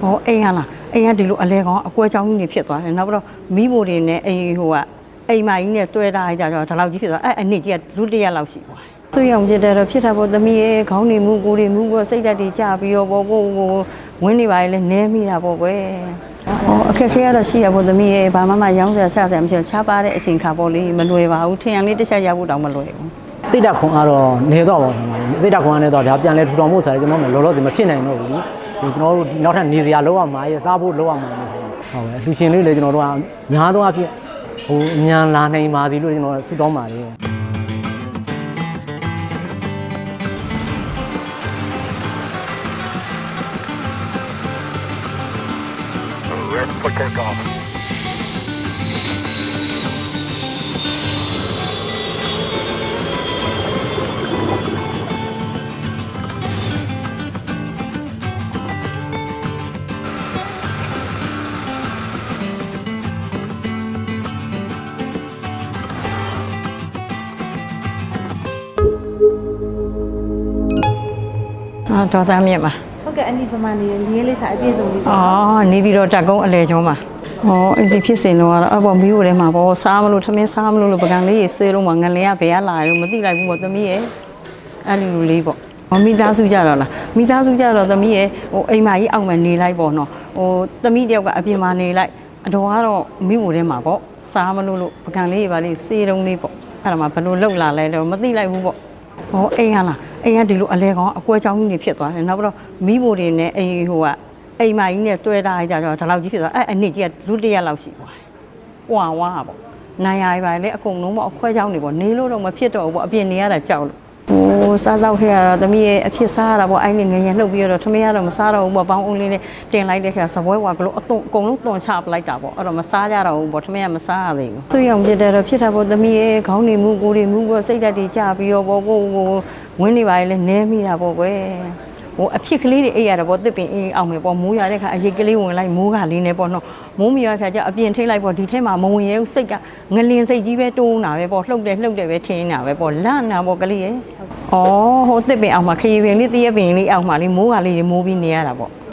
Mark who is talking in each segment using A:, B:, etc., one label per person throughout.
A: ဟောအိမ်ဟာလားအိမ်ကဒီလိုအလဲကောင်အကွဲချောင်းကြီးနေဖြစ်သွားတယ်နောက်ပြီးတော့မိဖို့တွေနဲ့အိမ်ဟိုကအိမ်မကြီးနဲ့တွဲထားကြတော့ဒီလောက်ကြီးဖြစ်သွားအဲ့အနစ်ကြီးကလူတစ်ရက်လောက်ရှိသွားတယ်ဆွေးအောင်ဖြစ်တယ်တော့ဖြစ်တာပေါ့သမီးရဲ့ခေါင်းနေမှုကိုယ်တွေမှုကိုစိတ်ဓာတ်တွေကြပြီးတော့ပေါ့ကိုကိုဝင်းနေပါလေနဲမိတာပေါ့ကွယ်ဟောအခက်ခဲရတော့ရှိရပေါ့သမီးရဲ့ဘာမှမရောင်းစရာဆရာဆရာမရှိတော့ချားပါတဲ့အချိန်ခါပေါ့လေမလွယ်ပါဘူးထင်ရန်လေးတစ်ချက်ရဖို့တောင်မလွယ်ဘူး
B: စိတ်ဓာတ်ခွန်အားတော့နေတော့ပါဘူးစိတ်ဓာတ်ခွန်အားနေတော့ဒါပြန်လဲထူထောင်ဖို့ဆိုရင်ကျွန်တော်တို့လောလောဆယ်မဖြစ်နိုင်တော့ဘူး ဒီကျွန်တော်တို့နောက်ထပ်နေစရာလောက်ရမှာရစားဖို့လောက်ရမှာဆိုတော့ဟုတ်ပဲအလူရှင်လေးလေကျွန်တော်တို့ကများသောအားဖြင့်ဟိုအမြန်လာနိုင်ပါစီလို့ကျွန်တော်ဆုတောင်းပါတယ်
C: Red for takeoff.
A: အာဒေါ်သားမြင့်ပါ
D: ဟုတ်ကဲ့အနိပမာနေလေးရေးလေးစာအပြည့်စုံလေးပေါ့
A: အော်နေပြီးတော့တက်ကုန်းအလဲကျုံးမှာဩအစီဖြစ်စင်တော့ကတော့အပေါ်မီးကိုထဲမှာပေါ့စားမလို့ထမင်းစားမလို့လို့ပကံလေးရေဆေးလုံးမှာငလဲရဘယ်ကလာရောမသိလိုက်ဘူးပေါ့သမီးရဲ့အဲ့လိုလေးပေါ့ဟောမိသားစုကြတော့လားမိသားစုကြတော့သမီးရဲ့ဟိုအိမ်မကြီးအောက်မှာနေလိုက်ပေါ့နော်ဟိုသမီးတယောက်ကအပြင်မှာနေလိုက်အတော်ကတော့မိကိုထဲမှာပေါ့စားမလို့လို့ပကံလေးရေပါလေးဆေးလုံးလေးပေါ့အဲ့ဒါမှဘယ်လိုလောက်လာလဲတော့မသိလိုက်ဘူးပေါ့ ဟောအိမ်ဟာလားအိမ်ကဒီလိုအလဲကောင်အကွဲချောင်းကြီးနေဖြစ်သွားတယ်နောက်ပြီးတော့မိဖို့တွေနဲ့အိမ်ဟိုကအိမ်မကြီးနဲ့တွဲထားကြတော့ဒီလောက်ကြီးဖြစ်သွားအဲ့အနစ်ကြီးကလူတစ်ရက်လောက်ရှိသွားတယ်။ဝါဝါပေါ့။နိုင်ရပါလေအကုန်လုံးပေါ့အခွဲချောင်းနေပေါ့နေလို့တော့မဖြစ်တော့ဘူးပေါ့အပြင်နေရတာကြောက်လို့ ဟိုစားတော့ခဲ့ရတော့သမီးရဲ့အဖြစ်စားရတာပေါ့အဲ့ဒီငရင်လှုပ်ပြီးတော့ထမင်းရတော့မစားတော့ဘူးပေါ့ပေါင်းအုံးလေးနဲ့တင်လိုက်တဲ့ခါစပွဲဝါကလို့အတုံအကုန်လုံးတွန်ချပလိုက်တာပေါ့အဲ့တော့မစားကြတော့ဘူးပေါ့ထမင်းကမစားရသေးဘူးဆွေးအောင်ဖြစ်တယ်တော့ဖြစ်တာပေါ့သမီးရဲ့ခေါင်းနေမှုကိုယ်တွေမှုကိုစိတ်ဓာတ်တွေကြပြီးတော့ပေါ့ကိုကိုဝင်းနေပါလေနဲမိတာပေါ့ကွယ် ဟိုအဖြစ်ကလေးတွေအိပ်ရတာပေါ့တစ်ပင်အေးအောင်မယ်ပေါ့မိုးရတဲ့ခါအရိတ်ကလေးဝင်လိုက်မိုးကလေးနဲ့ပေါ့နော်မိုးမရတဲ့ခါကျအပြင်ထိတ်လိုက်ပေါ့ဒီထဲမှာမဝင်ရဲဘူးစိတ်ကငလင်စိတ်ကြီးပဲတိုးနေတာပဲပေါ့လှုပ်တယ်လှုပ်တယ်ပဲထင်းနေတာပဲပေါ့လန့်နာပေါ့ကလေးရဲ့ဩဟိုတစ်ပင်အောင်မှာခရီးပင်လေးတရက်ပင်လေးအောင်မှာလေးမိုးကလေးတွေမိုးပြီးနေရတာပေါ့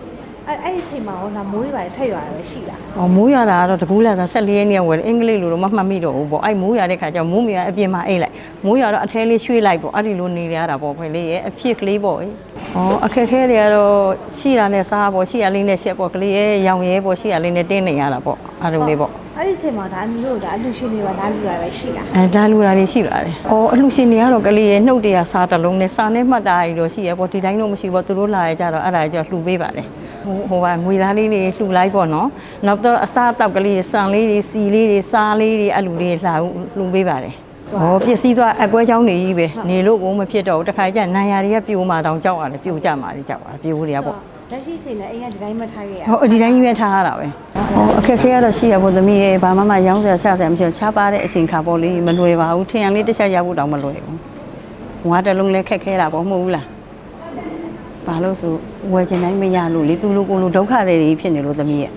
D: အဲ့အဲ့ဒီအချိန်မှာဟောနာမိုးတွေပါထက်ရွာတာပဲရှိလား။
A: အော်မိုးရတာကတော့တကူးလာစား14ရက်နေ့ကဝယ်တယ်အင်္ဂလိပ်လိုတော့မမှတ်မိတော့ဘူးပေါ့။အဲ့မိုးရတဲ့ခါကျမိုးမရအပြင်မှာအိတ်လိုက်။မိုးရတော့အထဲလေးရွှေ့လိုက်ပေါ့။အဲ့ဒီလိုနေရတာပေါ့ခွေလေးရဲ့အဖြစ်ကလေးပေါ့။အော်အခက်ခဲတွေကတော့ရှိတာနဲ့စားပေါ့ရှိရလေးနဲ့ရှက်ပေါ့ကလေးရဲ့ရောင်ရဲပေါ့ရှိရလေးနဲ့တင်းနေရတာပေါ့။အဲ့လိုလေးပေါ့
D: အဲ့ဒီအချိန်မှာဒါအနီတို့ဒါအလူရှင်တွေပါဒါလူတာပဲရှိလား။
A: အဲဒါလူတာလေးရှိပါတယ်။အော်အလှရှင်တွေကတော့ကလေးရဲ့နှုတ်တရားစားတစ်လုံးနဲ့စားနဲ့မှတ်တာကြီးတော့ရှိရပေါ့ဒီတိုင်းတော့မရှိပေါ့သူတို့လာရကြတော့အဲ့ဒါကြောင့်လှူပေးပါတယ်။ ဟိုဟိုကငွေသားလေးတွေလှူလိုက်ပေါ့နော်။နောက်တော့အစားအသောက်ကလေးစံလေးတွေစီလေးတွေစားလေးတွေအဲ့လူတွေလှူလှူပေးပါတယ်။ဟောပစ္စည်းသွားအကွဲချောင်းနေကြီးပဲနေလို့ကိုမဖြစ်တော့ဘူးတခါကျနိုင်ရတွေကပြိုမှတောင်ကြောက်ရတယ်ပြိုကြမှာတွေကြောက်ရတယ်ပြိုတွေကပေါ့
D: လက်ရှိအချိန်နဲ့အိမ်ကဒီတိုင်းမထားခဲ့ရ
A: ဟောဒီတိုင်းကြီးပဲထားရတာပဲဟောအခက်ခဲရတော့ရှိရဖို့သမီးရဲ့ဘာမှမရောင်းစရာဆရာဆရာမရှိတော့ချားပါတဲ့အချိန်ခါပေါ့လေမလွယ်ပါဘူးထင်ရန်လေးတစ်ချက်ရဖို့တောင်မလွယ်ဘူးငွားတစ်လုံးလည်းခက်ခဲတာပေါ့မဟုတ်ဘူးလား ဘာလို့ဆိုဝယ်ချင်တိုင်းမရလို့လေသူလိုကိုလိုဒုက္ခတွေကြီးဖြစ်နေလို့သမီးရဲ့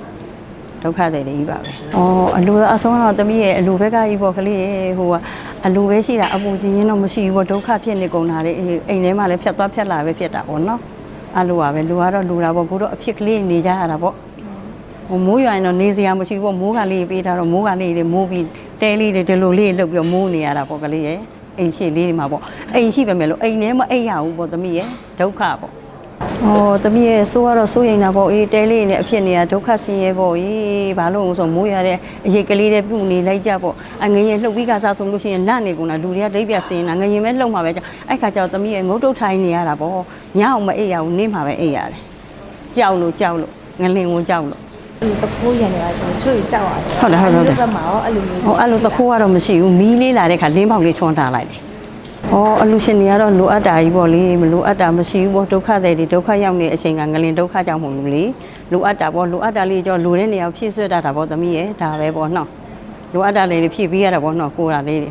A: ဒုက္ခတွေကြီးပါပဲ။အော်အလိုအဆုံးတော့သမီးရဲ့အလိုဘက်ကကြီးပေါ့ကလေးရဲ့ဟိုကအလိုပဲရှိတာအပူစီရင်တော့မရှိဘူးပေါ့ဒုက္ခဖြစ်နေကုန်တာလေအေးအိမ်ထဲမှာလည်းဖြတ်သွားဖြတ်လာပဲဖြစ်တာပေါ့နော်။အလိုပါပဲလူကတော့လူတာပေါ့ကိုတော့အဖြစ်ကလေးနေကြရတာပေါ့။ဟိုမိုးရွာရင်တော့နေစရာမရှိဘူးပေါ့မိုးကလေးပေးထားတော့မိုးကလေးတွေမိုးပြီးတဲလေးတွေဒီလိုလေးလှုပ်ပြီးတော့မိုးနေရတာပေါ့ကလေးရဲ့အိမ်ရှိလေးတွေမှာပေါ့အိမ်ရှိပဲမဲ့လို့အိမ်ထဲမအိပ်ရဘူးပေါ့သမီးရဲ့ဒုက္ခပေါ့။ အော်တမီးရဲ့ဆိုးကတော့စိုးရင်တာပေါ့အေးတဲလေးနဲ့အဖြစ်နေတာဒုက္ခဆင်းရဲပေါ့အေးဘာလို့လဲဆိုမိုးရတဲ့အရေးကလေးတွေပြုတ်နေလိုက်ကြပေါ့အငရင်လှုပ်ပြီးကစားဆိုလို့ရှိရင်လန့်နေကုန်တာလူတွေကဒိတ်ပြဆင်းနေတာငရင်ပဲလှုပ်မှာပဲကြောက်အဲ့ခါကျတော့တမီးရဲ့ငုတ်တုတ်ထိုင်းနေရတာပေါ့ညအောင်မအိပ်ရဘူးနေ့မှာပဲအိပ်ရတယ်ကြောက်လို့ကြောက်လို့ငလင်ကိုကြောက်လို့
D: ဒီတခိုးရနေတာဆိုချို့ကြောက်ရတယ်
A: ဟုတ်တယ်ဟုတ်တယ်ဟုတ်တယ်
D: ဘက်မှာရောအဲ့လိုမျိုး
A: ဟောအဲ့လိုတခိုးကတော့မရှိဘူးမီးလေးလာတဲ့ခါလင်းပေါက်လေးထွန်းထားလိုက်တယ်။ ဟောအလူရှင်တွေကတော့လိုအပ်တာကြီးပေါ့လေမလိုအပ်တာမရှိဘူးပေါ့ဒုက္ခတွေဒီဒုက္ခရောက်နေတဲ့အချိန်ကငလင်ဒုက္ခကြောင့်မဟုတ်ဘူးလေလိုအပ်တာပေါ့လိုအပ်တာလေးကြောလိုတဲ့နေရာကိုဖြည့်ဆွတ်တတ်တာပေါ့သမီးရဲ့ဒါပဲပေါ့နော်လိုအပ်တာလေးတွေဖြည့်ပေးရတာပေါ့နော်ကိုယ်တာလေးတွေ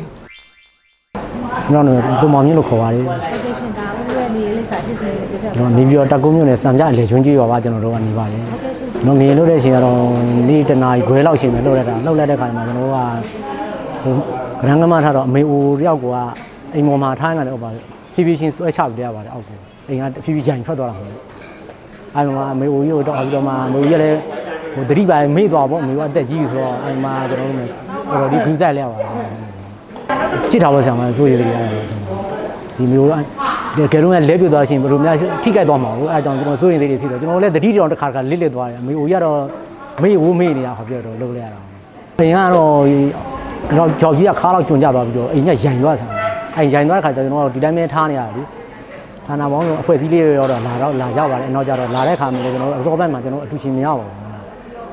B: ကျွန်တော်တို့ကိုမောင်မြင့်လို့ခေါ်ပါတယ်
D: လိုကေရှင်ဒါဦးရဲ့နေလေးစာပြည့်စုံနေပြပြ
B: ကျွန်တော်နေပြီးတော့တက်ကုန်းမြို့နယ်စံကြလေကျွန်းကြီးရွာပါကျွန်တော်တို့ကနေပါတယ်
D: ဟုတ်ကဲ့ရှင်
B: ကျွန်တော်မြင်လို့တဲ့အချိန်ကတော့နေ့တနာရီခွဲလောက်ရှိမယ်လှုပ်လိုက်တာလှုပ်လိုက်တဲ့ခါမှာကျွန်တော်တို့ကဟိုဂရန်ကမထားတော့အမေအိုတယောက်က အိမ်ပေါ်မှာထားနေတယ်ဟုတ်ပါဖြည်းဖြည်းချင်းဆွဲချပြရပါတယ်အောက်ကိုအိမ်ကဖြည်းဖြည်းကြိုင်ထွက်သွားတာဟုတ်တယ်အဲ့မှာမေအိုကြီးကိုတော့ပြီးတော့မှမေအိုကြီးကလည်းဟိုတတိပိုင်မေ့သွားပေါ့မေကအသက်ကြီးဆိုတော့အဲ့မှာကျွန်တော်တို့တော်တော်ဒီဂူးဆိုင်လဲရပါတယ်ချစ်တာပေါ့ဆရာမဆိုရည်ရတယ်ဒီမျိုးကကဲတော့လဲပြသွားရှင်ဘယ်လိုများထိကြိုက်သွားမှာဘူးအဲအကြောင်းကျွန်တော်စိုးရင်သေးတွေဖြစ်တော့ကျွန်တော်လည်းတတိတောင်တစ်ခါတစ်ခါလစ်လစ်သွားတယ်မေအိုကြီးကတော့မေ့ဝမေ့နေတာဟောပြောတော့လုပ်လိုက်ရတာဘယ်ကတော့တော့ကြောက်ကြီးကခါတော့ကျွံကြသွားပြီးတော့အိမ်ကရိုင်သွားဆံ အဲရိုင်သွားတဲ့ခါကျကျွန်တော်တို့ဒီတိုင်းပဲထားနေရတယ်ဌာနပေါင်းဆိုအဖွဲ့အစည်းလေးရောတော့လာတော့လာရောက်ပါတယ်အနောက်ကျတော့လာတဲ့ခါမှာကျွန်တော်တို့အစောဘက်မှာကျွန်တော်အလှူရှင်မရပါဘူး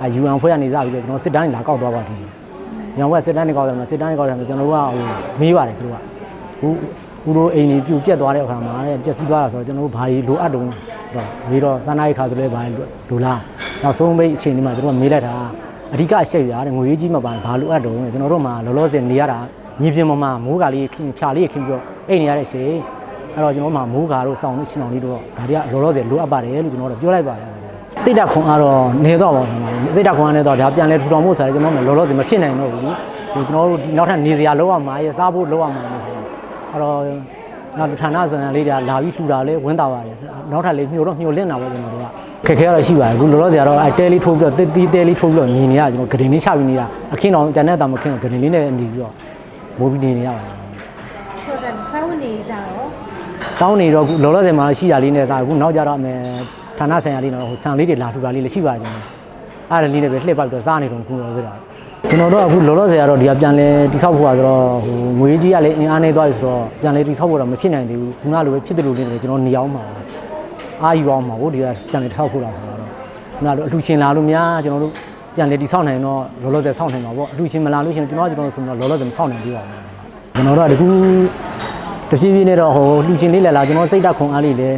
B: အဲ UN ဖွဲ့ကနေစပြီးတော့ကျွန်တော်စစ်တမ်းလာကောက်သွားပါသေးတယ်။ညောင်ဘက်စစ်တမ်းတွေကောက်တယ်မှာစစ်တမ်းတွေကောက်တယ်မှာကျွန်တော်တို့ကဟိုမေးပါတယ်သူတို့ကဘူးဘူးတို့အိမ်ကြီးပြူပြက်သွားတဲ့အခါမှာတဲ့ပြက်စီးသွားတာဆိုတော့ကျွန်တော်တို့ဘာကြီးလိုအပ်တုံးဆိုတော့မေးတော့စမ်းနားရီခါဆိုလဲဘာလိုလားနောက်ဆုံးမိတ်အချိန်ဒီမှာသူတို့ကမေးလိုက်တာအဓိကအချက်ရတဲ့ငွေကြီးမပန်ဘာလိုအပ်တုံးလဲကျွန်တော်တို့မှာလောလောဆယ်နေရတာ မြေပြင်ပေါ်မှာမိုးကာလေးခင်ဖြာလေးခင်ပြီးတော့အိမ်နေရတဲ့ချိန်အဲ့တော့ကျွန်တော်တို့မှာမိုးကာတို့စောင်းတို့ရှင်းအောင်လေးတို့ဒါတွေကလောလောဆယ်လိုအပ်ပါတယ်လို့ကျွန်တော်တို့ပြောလိုက်ပါတယ်စိတ်ဓာတ်ခွန်အားတော့နေတော့ပါဘူးစိတ်ဓာတ်ခွန်အားနေတော့ဒါပြန်လဲထူထောင်ဖို့ဆိုတယ်ကျွန်တော်တို့လောလောဆယ်မဖြစ်နိုင်တော့ဘူးဒီကျွန်တော်တို့နောက်ထပ်နေစရာလောက်ရမှာရစားဖို့လောက်ရမှာဆိုတော့အဲ့တော့နောက်ဌာနဆိုင်ရာလေးတွေလာပြီးထူတာလဲဝင်းတာပါတယ်နောက်ထပ်လေးညှို့တော့ညှို့လင့်တာပေါ့ကျွန်တော်တို့ကခက်ခဲတော့ရှိပါတယ်အခုလောလောဆယ်ကတော့အဲတဲလေးထိုးပြီးတော့တီးတဲလေးထိုးပြီးတော့ညီနေရကျွန်တော်ဂရင်လေးချပြီးနေတာအခင်းတော်ဂျန်တဲ့တာမခင်းတော့ဂရင်လေးနဲ့နေပြီးတော့ မိုးပြီးနေနေရပါတယ်
D: ဆိုတော့စာဝတ်နေကြတော့
B: တောင်းနေတော့အခုလောလောဆယ်မှာရှိတာလေးနဲ့သာအခုနောက်ကြတော့အမေဌာနဆိုင်ရာလေးတော့ဟိုဆန်လေးတွေလာထူတာလေးလည်းရှိပါကြတယ်အားရလေးနဲ့ပဲလှည့်ပေါက်တော့စားနေတော့ခုတော့ဆိုတာကျွန်တော်တို့အခုလောလောဆယ်ကတော့ဒီကပြန်လဲတိဆောက်ဖို့ကဆိုတော့ဟိုငွေကြီးကလည်းအင်အားနေသွားပြီဆိုတော့ပြန်လဲတိဆောက်ဖို့တော့မဖြစ်နိုင်သေးဘူးခုနလိုပဲဖြစ်တယ်လို့လေးတွေကျွန်တော်နေအောင်မှာအာယူအောင်မှာဟိုဒီကပြန်လဲတိဆောက်ဖို့လာဆိုတော့ခုနလိုအလှရှင်လာလို့များကျွန်တော်တို့ ပြန်လဲတိဆောက်နိုင်တော့လောလောဆယ်ဆောက်နိုင်မှာပေါ့အလှရှင်မလာလို့ရှိရင်ကျွန်တော်ကျွန်တော်ဆိုတော့လောလောဆယ်မဆောက်နိုင်သေးပါဘူးကျွန်တော်တို့ကဒီခုတဖြည်းဖြည်းနဲ့တော့ဟိုလှူရှင်လေးလာလာကျွန်တော်စိတ်ဓာတ်ခွန်အားလေးလည်း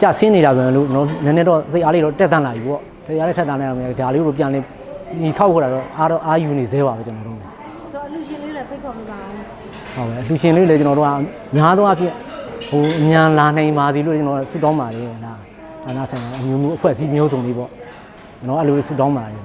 B: ကြဆင်းနေတာပဲလို့ကျွန်တော်နည်းနည်းတော့စိတ်အားလေးတော့တက်တန်းလာပြီပေါ့တရားလေးထက်တန်းနေတော့ဒါလေးကိုပြန်လေးဒီဆောက်ဖို့တာတော့အားတော့အာယူနေသေးပါပဲကျွန်တော်တို့
D: ဆိုတော့အလူရှင်လေးလည်းဖိတ်ခေါ်ပြပါအောင်
B: ဟုတ်ပဲလှူရှင်လေးလည်းကျွန်တော်တို့ကများသောအားဖြင့်ဟိုအမြန်လာနိုင်ပါစီလို့ကျွန်တော်ဆုတောင်းပါတယ်ဒါဒါနာဆိုင်ရာအမျိုးမျိုးအဖွဲ့အစည်းမျိုးစုံလေးပေါ့ကျွန်တော်အဲ့လိုဆုတောင်းပါတယ်